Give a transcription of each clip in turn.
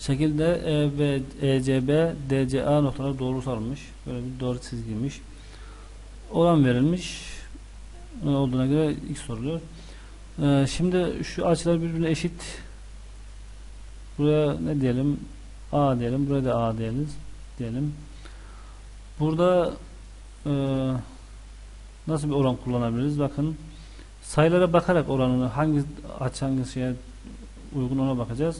Şekilde E, ECB, DCA noktaları doğrusalmış. Böyle bir doğru çizgiymiş. Oran verilmiş. Olduğuna göre x soruluyor. Ee, şimdi şu açılar birbirine eşit. Buraya ne diyelim? A diyelim. Buraya da A diyelim. diyelim. Burada e, nasıl bir oran kullanabiliriz? Bakın sayılara bakarak oranını hangi açı hangi şeye uygun ona bakacağız.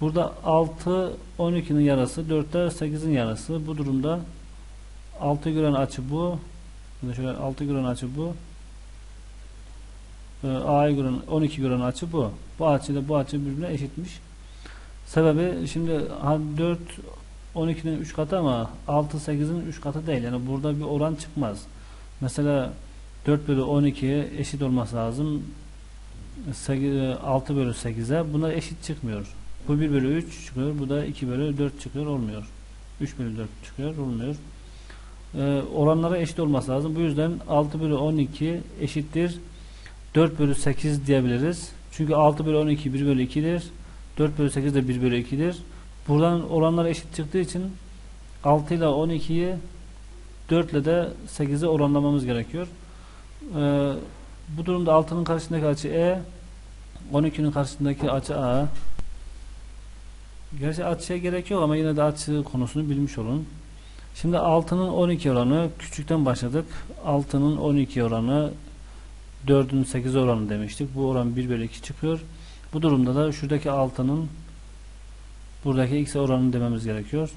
Burada 6 12'nin yarısı 4 8'in yarısı. Bu durumda 6 gören açı bu. Şöyle 6 gören açı bu. Ee, A'yı gören 12 gören açı bu. Bu açı ile bu açı birbirine eşitmiş. Sebebi şimdi 4 12'nin 3 katı ama 6 8'in 3 katı değil. Yani burada bir oran çıkmaz. Mesela 4 bölü 12'ye eşit olması lazım. 8, 6 bölü 8'e buna eşit çıkmıyor. Bu 1 bölü 3 çıkıyor. Bu da 2 bölü 4 çıkıyor. Olmuyor. 3 bölü 4 çıkıyor. Olmuyor. Ee, oranlara eşit olması lazım. Bu yüzden 6 bölü 12 eşittir 4 bölü 8 diyebiliriz. Çünkü 6 bölü 12 1 bölü 2'dir. 4 bölü 8 de 1 bölü 2'dir. Buradan oranlar eşit çıktığı için 6 ile 12'yi 4 ile de 8'i oranlamamız gerekiyor. Ee, bu durumda 6'nın karşısındaki açı E 12'nin karşısındaki açı A Gerçi açıya gerek yok ama yine de açı konusunu bilmiş olun. Şimdi 6'nın 12 oranı küçükten başladık. 6'nın 12 oranı 4'ün 8 oranı demiştik. Bu oran 1 bölü 2 çıkıyor. Bu durumda da şuradaki 6'nın buradaki x oranı dememiz gerekiyor.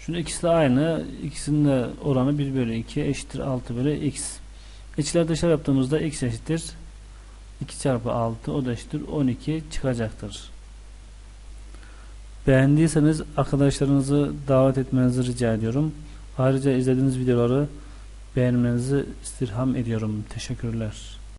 Şunun ikisi de aynı. İkisinin de oranı 1 bölü 2 eşittir 6 bölü x. İçler dışarı yaptığımızda x eşittir 2 çarpı 6 o da eşittir 12 çıkacaktır. Beğendiyseniz arkadaşlarınızı davet etmenizi rica ediyorum. Ayrıca izlediğiniz videoları beğenmenizi istirham ediyorum. Teşekkürler.